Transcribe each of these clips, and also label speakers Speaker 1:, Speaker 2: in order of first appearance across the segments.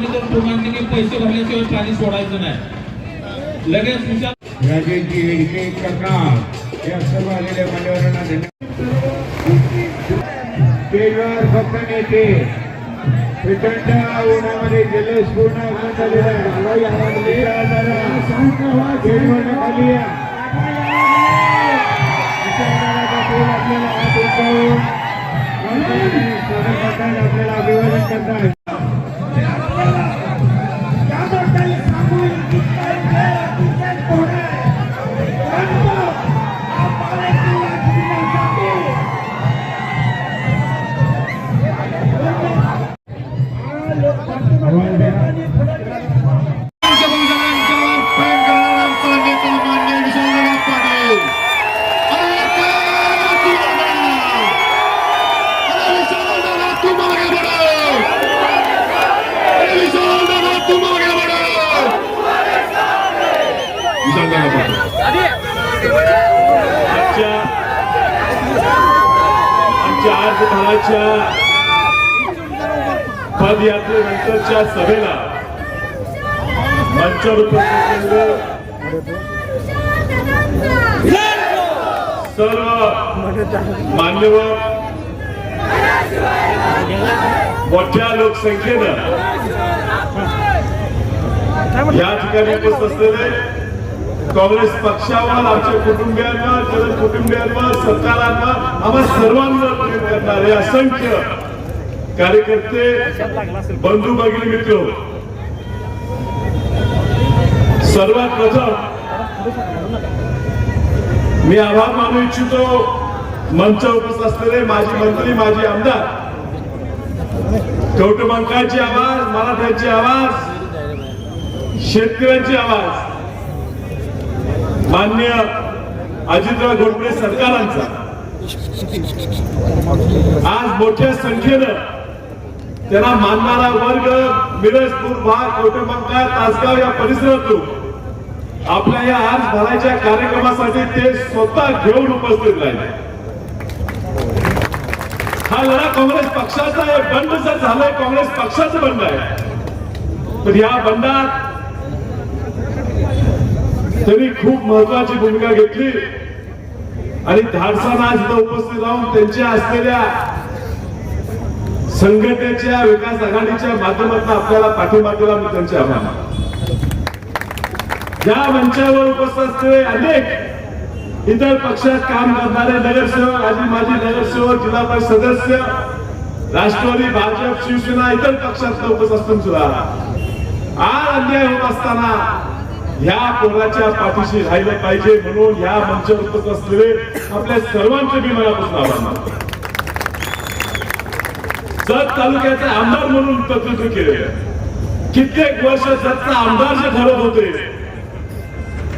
Speaker 1: कोणी तर दोघांनी की पैसे भरल्याशिवाय पाणी सोडायचं नाही. लगेच विचार
Speaker 2: राजेशजी इथे करणार या सर्व आलेल्या मान्यवरांना धन्यवाद. स्टेजवर फक्त नेते प्रचंड उन्हामध्ये जल्लोष पूर्ण होत झालेला आहे.
Speaker 3: आज भराच्या पदयात्रेनंतरच्या सभेला मंचावर उपस्थित सर्व मान्यवर मोठ्या लोकसंख्येनं या ठिकाणी उपस्थित असलेले काँग्रेस पक्षावर आमच्या कुटुंबियांवर जन कुटुंबियांवर सरकारांवर आम्हा सर्वांवर प्रेम करणारे असंख्य कार्यकर्ते बंधू भगिनी मित्र. सर्वात प्रथम मी आभार मानू इच्छितो मंच उपस्थित असलेले माजी मंत्री माजी आमदार. कवटमंकाळचे आवाज मराठ्यांचे आवाज शेतकऱ्यांचे आवाज मान्य अजितराव गोडबोले सरकारांचा. आज मोठ्या संख्येनं त्यांना मानणारा वर्ग मिरजपूर भाग कवटेमंका तासगाव या परिसरातून आपल्या या आज भरायच्या कार्यक्रमासाठी ते स्वतः घेऊन उपस्थित राहिले. हा लढा काँग्रेस पक्षाचा आहे बंड जर झालाय काँग्रेस पक्षाचं बंड आहे. तर या बंडात त्यांनी खूप महत्वाची भूमिका घेतली. आणि धाडसाना सुद्धा उपस्थित राहून त्यांच्या असलेल्या संघटनेच्या विकास आघाडीच्या माध्यमातून आपल्याला पाठिंबा दिला मी त्यांचे आभार या मंचावर उपस्थित असलेले अनेक इतर पक्षात काम करणारे नगरसेवक आजी माजी नगरसेवक जिल्हा परिषद सदस्य राष्ट्रवादी भाजप शिवसेना इतर पक्षात उपस्थित असून सुद्धा आज अन्याय होत असताना या पोराच्या पाठीशी राहिलं पाहिजे म्हणून या मंचावर उपस्थित असलेले आपल्या सर्वांचे मी मनापासून आभार मानतो. जत तालुक्याचे आमदार म्हणून प्रतिनिधित्व केले. कित्येक वर्ष जतचा आमदार जे ठरत होते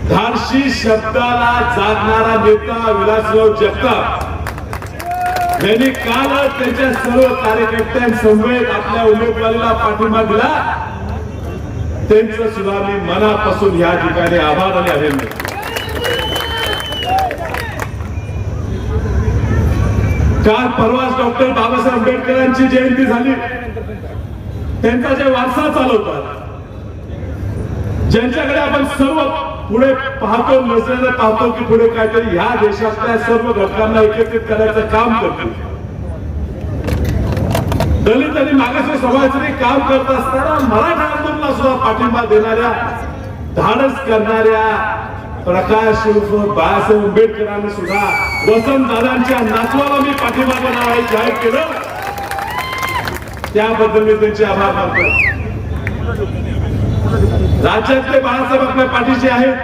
Speaker 3: धारशी शब्दाला जागणारा नेता विलासराव जगताप. यांनी काल त्यांच्या सर्व कार्यकर्त्यांसमवेत आपल्या उमेदवारीला पाठिंबा दिला. त्यांचं सुद्धा मी मनापासून या ठिकाणी आभार आणि अभिनंदन. काल परवाच डॉक्टर बाबासाहेब आंबेडकरांची जयंती झाली. त्यांचा जे वारसा चालवतात ज्यांच्याकडे आपण सर्व पुढे पाहतो नसलेलं पाहतो की पुढे काहीतरी ह्या देशातल्या सर्व घटकांना एकत्रित करायचं काम करतो दलित आणि मागास समाजासाठी काम करत असताना मराठा आंदोलनाला सुद्धा पाठिंबा देणाऱ्या धाडस करणाऱ्या प्रकाश उर्फ बाळासाहेब आंबेडकरांनी सुद्धा वसंत दादांच्या नातवाला मी पाठिंबा देणार आहे जाहीर केलं. त्याबद्दल मी त्यांचे आभार मानतो राज्यातले बाळासाहेब आपल्या पाठीचे आहेत.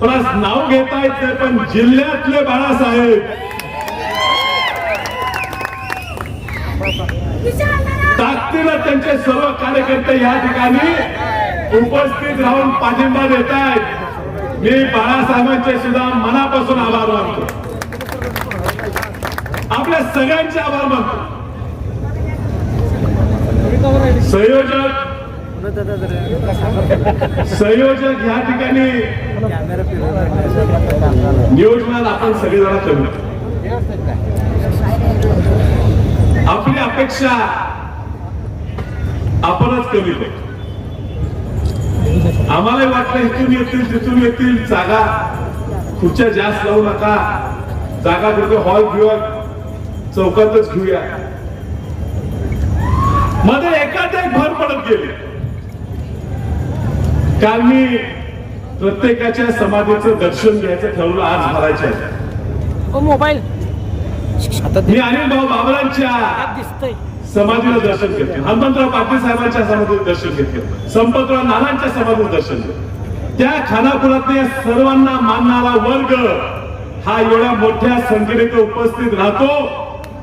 Speaker 3: पण नाव घेता येत नाही पण जिल्ह्यातले बाळासाहेब ताकदीनं त्यांचे सर्व कार्यकर्ते या ठिकाणी उपस्थित राहून पाठिंबा देत आहेत मी बाळासाहेबांचे सुद्धा मनापासून आभार मानतो. आपल्या सगळ्यांचे आभार मानतो. संयोजक संयोजक या ठिकाणी नियोजनात आपण सगळेजण करू आपली अपेक्षा आपणच कमी करतो आम्हालाही वाटलं इथून येतील तिथून येतील. जागा खुर्च्या जास्त लावू नका. जागा कुठे हॉल घेऊया चौकातच घेऊया. मध्ये एकाच एक भर पडत गेली. काल मी प्रत्येकाच्या समाधीचं दर्शन घ्यायचं ठरवलं आज भरायचं
Speaker 4: मोबाईल.
Speaker 3: मी अनिल भाऊ बाबरांच्या
Speaker 4: दिसतंय.
Speaker 3: समाधीला दर्शन घेतले हनुमंतराव पाटील साहेबांच्या समाधीत दर्शन घेतलं संपतराव नानांच्या समाधीत दर्शन घेतलं त्या खानापुरातले सर्वांना मानणारा वर्ग हा एवढ्या मोठ्या संख्येने तो उपस्थित राहतो.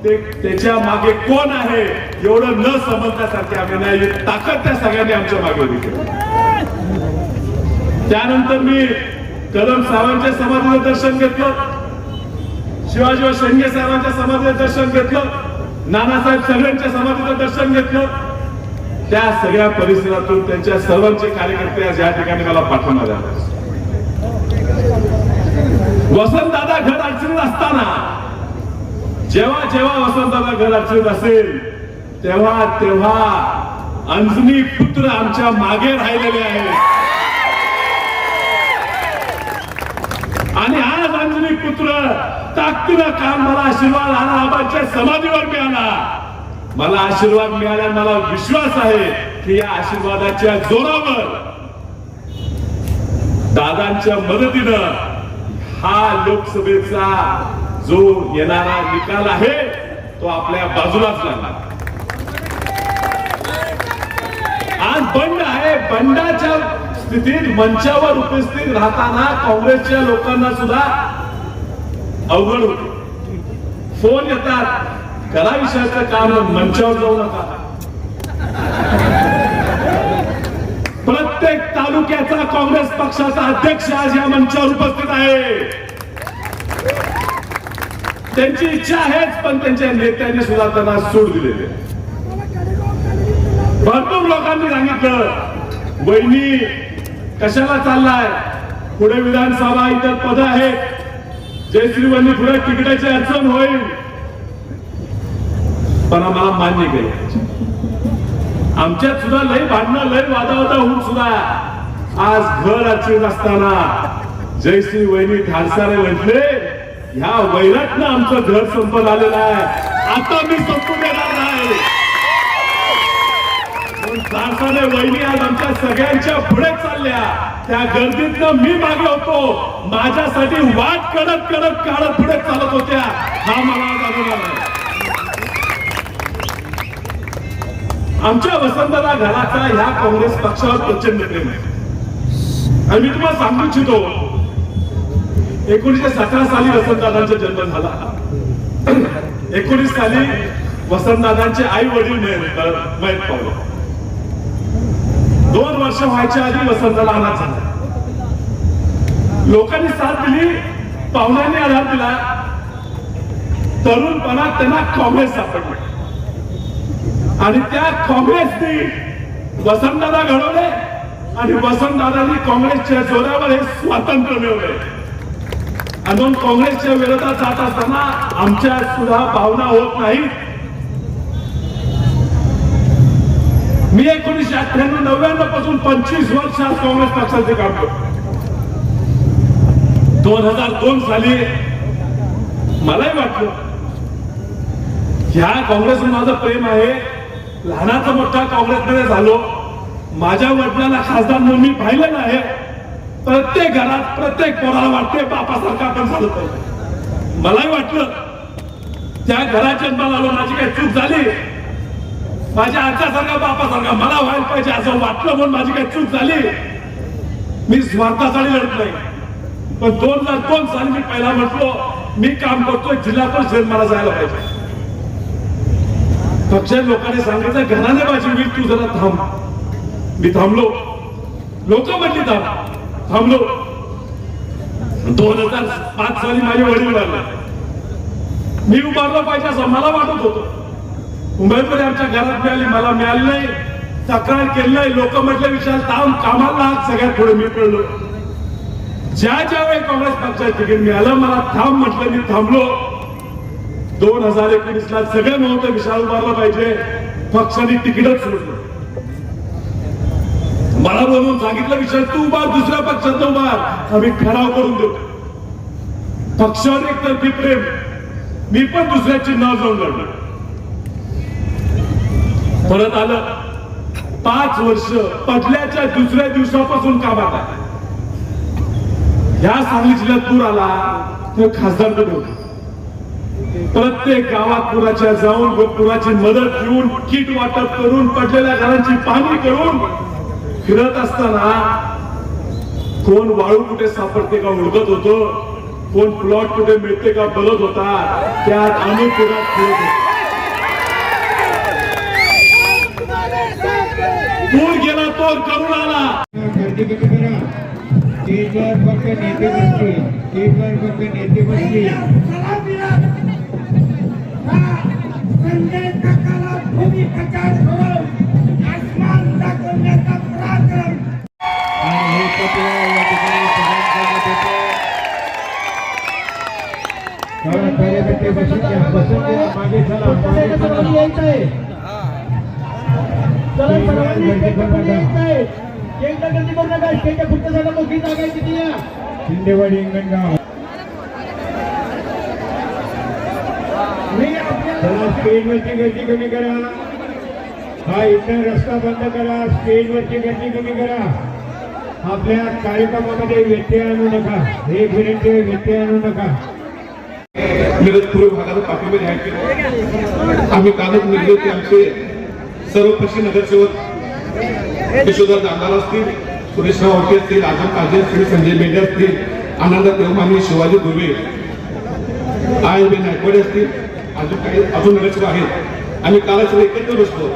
Speaker 3: ते त्याच्यामागे कोण आहे एवढं न समजण्यासारखे आम्ही नाही. ताकद त्या सगळ्यांनी आमच्या मागे होती त्यानंतर मी कदम साहेबांच्या समाधीला दर्शन घेतलं. शिवाजी शेंगे साहेबांच्या समाधीला दर्शन घेतलं. नानासाहेब सगळ्यांच्या समाधीचं दर्शन घेतलं. त्या सगळ्या परिसरातून त्यांच्या सर्वांचे कार्यकर्ते आज या ठिकाणी मला पाठवणार आहेत. वसंतदादा घर अडचणीत असताना जेव्हा जेव्हा वसंतदादा घर अडचणीत असेल तेव्हा तेव्हा अंजनी पुत्र आमच्या मागे राहिलेले आहेत. आणि आज अंजनी पुत्र ताकदीनं काम मला आशीर्वाद आला? आबाच्या समाधीवर मिळाला. मला आशीर्वाद मिळाला मला विश्वास आहे की या आशीर्वादाच्या जोरावर दादांच्या मदतीनं हा लोकसभेचा जो येणारा निकाल आहे तो आपल्या बाजूलाच लागला आज बंड आहे. बंडाच्या स्थितीत मंचावर उपस्थित राहताना काँग्रेसच्या लोकांना सुद्धा अवघड होते. फोन येतात करा विषयाचं काम मंचावर जाऊ नका. प्रत्येक तालुक्याचा काँग्रेस पक्षाचा अध्यक्ष आज या मंचावर उपस्थित आहे. त्यांची इच्छा आहेच पण त्यांच्या नेत्यांनी सुद्धा त्यांना सूट दिलेली भरपूर लोकांनी सांगितलं वहिनी कशाला चाललाय? पुढे विधानसभा इतर पद आहेत. जयश्री वहिनी पुढे तिकिटाची अडचण होईल. पण आम्हाला मान्य केलं. आमच्यात सुद्धा लय भांडणं लय वादावादा होऊन सुद्धा आज घर अडचणीत असताना जयश्री वहिनी धाडसारे म्हटले ह्या वैरातनं आमचं घर संपत आलेलं आहे. आता मी संपू देणार नाही. अर्थाने वहिनी आज आमच्या सगळ्यांच्या पुढे चालल्या. त्या गर्दीतनं मी मागे होतो. माझ्यासाठी वाट कडक कडक काढत पुढे चालत होत्या. हा मला आज अनुभव आहे. आमच्या वसंतदा घराचा ह्या काँग्रेस पक्षावर प्रचंड प्रेम आहे. आणि मी तुम्हाला सांगू इच्छितो एकोणीसशे सतरा साली वसंतदादांचा जन्म झाला. एकोणीस साली वसंतदादांचे आई वडील मयत पावले दोन वर्ष व्हायच्या आधी वसंतला अनाथ झाला. लोकांनी साथ दिली पाहुण्यांनी आधार दिला. तरुणपणात त्यांना काँग्रेस सापडले. आणि त्या काँग्रेसनी वसंतदादा घडवले आणि वसंतदादांनी काँग्रेसच्या जोरावर हे स्वातंत्र्य मिळवले. आणि काँग्रेसच्या विरोधात जात असताना आमच्या सुद्धा भावना होत नाहीत. मी एकोणीसशे अठ्ठ्याण्णव नव्याण्णवपासून पंचवीस वर्ष आज काँग्रेस पक्षाचे काम करतो. दोन हजार दोन साली मलाही वाटलं ह्या काँग्रेसवर माझं प्रेम आहे. लहानाचा मोठा काँग्रेसमध्ये झालो. माझ्या वडिलांना खासदार म्हणून मी पाहिलं नाही. प्रत्येक घरात प्रत्येक पोराला वाटते बापासारखं आपण झालं पाहिजे. मलाही वाटलं त्या घरात जन्माला आलो माझी काही चूक झाली. माझ्या आजच्यासारखा बापासारखा मला व्हायला पाहिजे असं वाटलं म्हणून माझी काही चूक झाली. मी स्वार्थासाठी लढत नाही. पण दोन हजार दोन साली मी पहिला म्हटलो मी काम करतोय जिल्हा परिषद मला जायला पाहिजे. पक्षाच्या लोकांनी सांगितलं घराने माझी होईल तू जरा थांब. मी थांबलो. लोक म्हटली थांब. थांबलो. दोन हजार पाच साली माझे वडील मी उभारलं पाहिजे असं मला वाटत होतं. मुंबईमध्ये आमच्या घरात मिळाली मला मिळाली नाही. तक्रार केली नाही. लोक म्हटले विचार थांब कामाला सगळ्यात पुढे मी पडलो. ज्या ज्या वेळी काँग्रेस पक्षात तिकीट मिळालं मला थांब म्हटलं मी थांबलो. दोन हजार एकोणीस ला सगळे म्हणतो विशाल उभारला पाहिजे. पक्षाने तिकीटच सोडलं. मला बोलून सांगितलं विषय तू उभार दुसऱ्या पक्षात उभार. आम्ही ठराव करून देऊ. पक्षावर एकतर्फी प्रेम. मी पण दुसऱ्या चिन्हावर जाऊन लढलो परत आलं. पाच वर्ष पडल्याच्या दुसऱ्या दिवसापासून कामात आहे. ह्या सांगली जिल्ह्यात पूर आला तो खासदारकडे प्रत्येक गावात पुराच्या जाऊन व पुराची मदत घेऊन किट वाटप करून पडलेल्या घरांची पाहणी करून फिरत असताना कोण वाळू कुठे सापडते का ओळखत होतो? कोण प्लॉट कुठे मिळते का बघत होता? त्यात आम्ही पुरात फिरत होतो. पूर गेला तो करून आला
Speaker 2: गर्दी किती करा स्टेजवर फक्त नेते बसतील स्टेजवर फक्त नेते बसतील
Speaker 5: संजय काकाला भूमिकाच्या सोडून आसमान दाखवण्याचा पराक्रम
Speaker 2: आणि हे पत्र या ठिकाणी प्रदान करण्यात येते. चला, पहिले तर ते बसून घ्या. बसून घ्या. मागे चला. मागे चला. शिंदेवाडी इंगणगाव. चला स्टेजवरची गर्दी कमी करा. हा इतर रस्ता बंद करा स्टेजवरची गर्दी कमी करा. आपल्या कार्यक्रमामध्ये व्यत्यय आणू नका. एक आहे, व्यत्यय आणू नका.
Speaker 3: मिरज पूर्व भागाला पाठिंबा द्यायचे. आम्ही कालच निघलो की आमचे सर्व पक्षी नगरसेवक यशोधर जाणार असतील सुरेशराव आवटे असतील आजम काजे असतील संजय बेडे असतील आनंद देवमानी शिवाजी दुर्वे आय बी नायकवाडे असतील अजून काही अजून नगरसेवक आहेत. आम्ही कालच एकत्र बसतो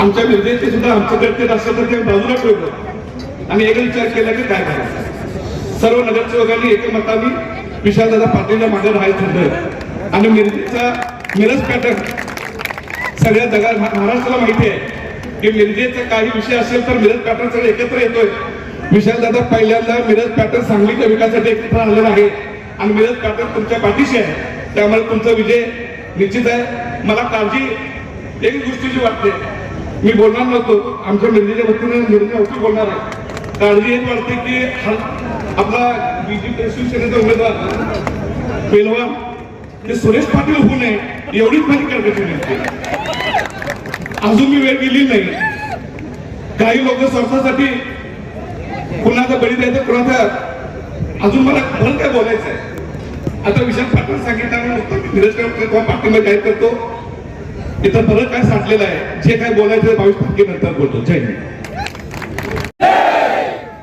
Speaker 3: आमच्या मिरजेचे सुद्धा आमच्याकडे ते असलं तर ते बाजूला ठेवलं. आणि एक विचार केला की काय करायचं सर्व नगरसेवकांनी एकमताने विशालदादा पाटीलच्या मागे राहायचं ठरलं. आणि मिरजेचा मिरज पॅटर्न सगळ्या जगात महाराष्ट्राला माहिती आहे. की मिरजेचा काही विषय असेल तर मिरज पॅटर्न सगळे एकत्र येतोय. विशालदादा पहिल्यांदा मिरज पॅटर्न सांगलीच्या विकासासाठी एकत्र आलेला आहे. आणि मिरज पॅटर्न तुमच्या पाठीशी आहे. त्यामुळे तुमचा विजय निश्चित आहे. मला काळजी एक गोष्टीची वाटते. मी बोलणार नव्हतो. आमच्या मिरजेच्या वतीने निर्णय होती बोलणार आहे. काळजी एक वाटते की हा- आपला बीजेपी शिवसेनेचा उमेदवार पेलवान ते सुरेश पाटील होऊ नये एवढीच माझी कर्कशी नसते अजून मी वेळ दिली नाही. काही लोक संस्थासाठी कुणाचा बळी द्यायचं कुणाचा अजून मला खरं काय बोलायचं आहे आता विशाल पाटील सांगितल्यामुळे नुसतं मी निरज पाठिंबा जाहीर करतो. इथं परत काय साठलेलं आहे जे काय बोलायचं आहे बावीस तारखेनंतर बोलतो. जय हिंद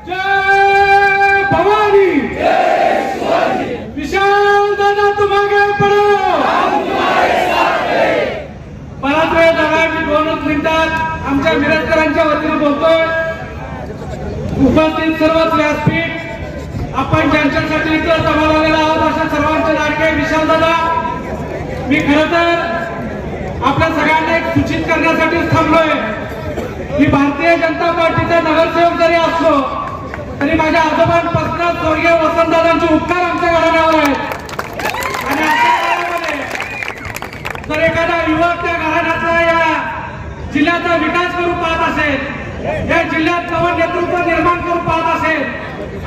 Speaker 5: जय भवानी विशाल दादा तुम्हारे पडो बराच वेळ झाला मी दोनच मिनिटात आमच्या मिरजकरांच्या वतीने बोलतोय उपस्थित सर्वच व्यासपीठ. आपण ज्यांच्यासाठी इथं सभा लागलेला आहोत अशा सर्वांचे लाडके विशाल दादा. मी खरं तर आपल्या सगळ्यांना एक सूचित करण्यासाठीच थांबलोय. मी भारतीय जनता पार्टीचा नगरसेवक जरी असलो तरी माझ्या आजोबांपासून स्वर्गीय वसंतदादांचे उपकार आमच्या घराण्यावर आहेत. आणि जर एखादा युवक त्या घराण्याचा या जिल्ह्याचा विकास करून पाहत असेल या जिल्ह्यात नवं नेतृत्व निर्माण करून पाहत असेल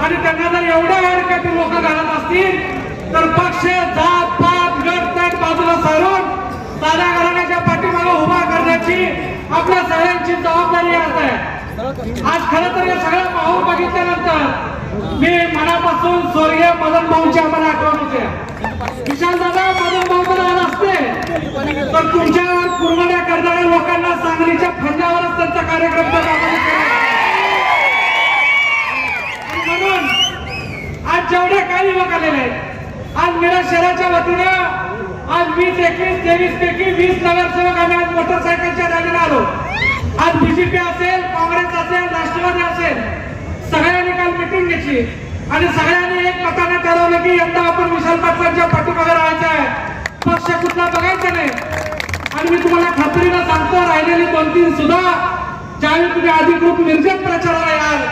Speaker 5: आणि त्यांना जर एवढ्या वेळेसाठी लोक घालत असतील तर पक्ष जात पात गट तट बाजूला सारून साध्या घराण्याच्या पाठीमागे उभा करण्याची आपल्या सगळ्यांची जबाबदारी आहे. आज खरं तर या सगळ्या पाहून बघितल्यानंतर मी मनापासून स्वर्गीय मदन भाऊची आम्हाला आठवण होते. विशाल दादा मदन भाऊ तर आज असते. तर तुमच्यावर पुरवण्या करणाऱ्या लोकांना सांगलीच्या फंडावरच त्यांचा कार्यक्रम म्हणून आज जेवढे काही लोक आलेले आहेत आज मेरा शहराच्या वतीनं आज वीस एकवीस तेवीस पैकी वीस नगरसेवक आम्ही आज मोटरसायकलच्या रॅलीला आलो. आज बीजेपी असेल काँग्रेस असेल राष्ट्रवादी असेल सगळ्यांनी काल मिटिंग घेतली. आणि सगळ्यांनी एक मताने ठरवलं की यंदा आपण विशाल पाटलांच्या पाठीमागे राहायचं आहे. पक्ष कुठला बघायचा नाही. आणि मी तुम्हाला खात्रीनं सांगतो राहिलेली दोन तीन सुद्धा ज्यावेळी तुम्ही अधिकृत निर्जन प्रचाराला याल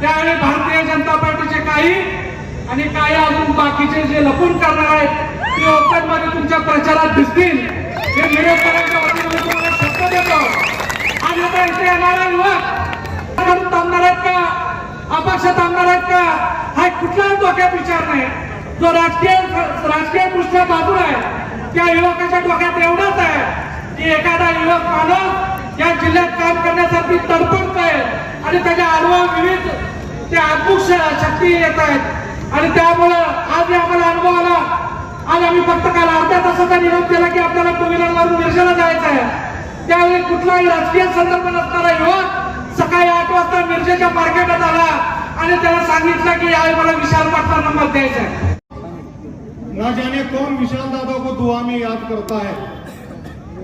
Speaker 5: त्यावेळी भारतीय जनता पार्टीचे काही आणि काही अजून बाकीचे जे लपून करणार आहेत ते ओपनमध्ये तुमच्या प्रचारात दिसतील. हे मिरजकरांच्या वतीने तुम्हाला शब्द देतो. आणि आता इथे येणारा युवक
Speaker 6: थांबणार आहेत का? अपक्ष थांबणार आहेत का? हा कुठलाच धोक्यात विचार नाही. जो राजकीय राजकीय दृष्ट्या बाजूला आहे त्या युवकाच्या डोक्यात एवढंच आहे की एखादा युवक माणूस या जिल्ह्यात काम करण्यासाठी तडफडतोय आणि त्याच्या आडवा विविध त्या अद्भुत श- शक्ती येत आहेत. आणि त्यामुळं आज आम्हाला अनुभव आला. आज आम्ही फक्त काल अर्ध्या तासाचा निरोप केला की आपल्याला टू व्हीलरवरून मिरजेला जायचं आहे. त्यावेळी कुठलाही राजकीय संदर्भ नसणारा युवक सकाळी आठ वाजता मिरजेच्या मार्केटात आला आणि त्याला सांगितलं की यावेळी मला विशाल पाटला नंबर द्यायचा आहे
Speaker 7: न जाने कौन विशाल दादा को दुआ में याद करता है?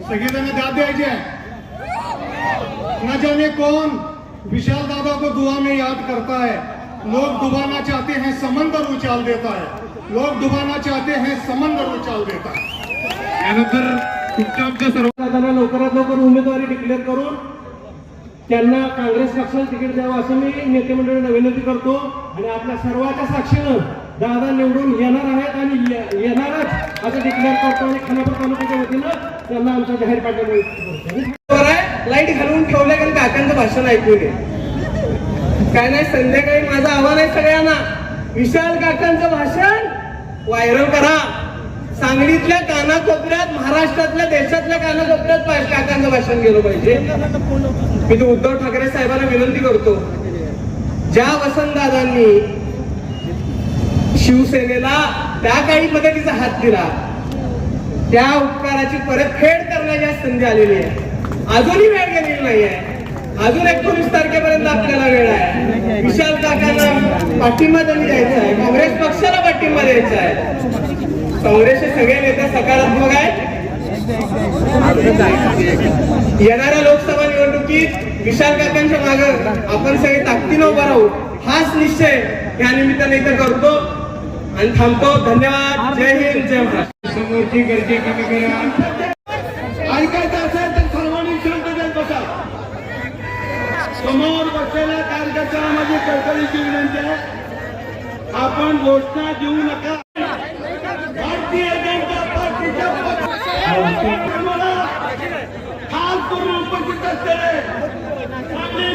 Speaker 7: सगळेजण दाद द्यायचे न जाने कौन विशाल दादा को दुआ में याद करता है? लोग डुबाना चाहते हैं समंदर उछाल देता है. लोग डुबाना चाहते हैं समंदर उछाल देता है.
Speaker 2: त्यानंतर तुमच्या आमच्या सर्व
Speaker 6: दादांना लवकरात लवकर उमेदवारी डिक्लेअर करून त्यांना काँग्रेस पक्षाला तिकीट द्यावं असं मी नेते मंडळींना विनंती करतो. आणि आपल्या सर्वांच्या साक्षीनं दादा निवडून येणार आहेत आणि येणारच. असं डिक्लेअर करतो आणि खानापूर तालुक्याच्या वतीनं त्यांना आमचा जाहीर पाठवला लाइट घालवून ठेवलं कारण काकांचं भाषण ऐकू नये काय नाही संध्याकाळी माझं आव्हान आहे सगळ्यांना. विशाल काकांचं भाषण व्हायरल करा. सांगलीतल्या कानाकोपऱ्यात महाराष्ट्रातल्या देशातल्या कानाकोपऱ्यात काकांचं भाषण गेलं पाहिजे. मी तो उद्धव ठाकरे साहेबांना विनंती करतो. ज्या वसंतदादांनी शिवसेनेला त्या काळी मदतीचा हात दिला. त्या उपकाराची परतफेड करण्याची संधी आलेली आहे. अजूनही वेळ गेलेली नाही आहे अजून एकोणीस तारखेपर्यंत आपल्याला वेळ आहे. विशाल काकांना पाठिंबा त्यांनी द्यायचा आहे. काँग्रेस पक्षाला पाठिंबा द्यायचा आहे. काँग्रेसचे सगळे नेते सकारात्मक आहेत. येणाऱ्या लोकसभा निवडणुकीत विशाल काकांच्या मागे आपण सगळे ताकदीनं उभा राहू. हाच निश्चय या निमित्ताने इथं करतो. आणि थांबतो. धन्यवाद. जय हिंद जय महाराष्ट्र.
Speaker 2: समोरची गर्दी कमी करा.
Speaker 7: ऐकायचं असेल तर सर्वांनी शांत देत बसा. समोर बसलेल्या कार्यकर्त्याला माझी कळकळीची विनंती आहे. आपण घोषणा देऊ नका. भारतीय जनता पार्टीच्या पक्षाला खास करून उपस्थित असलेले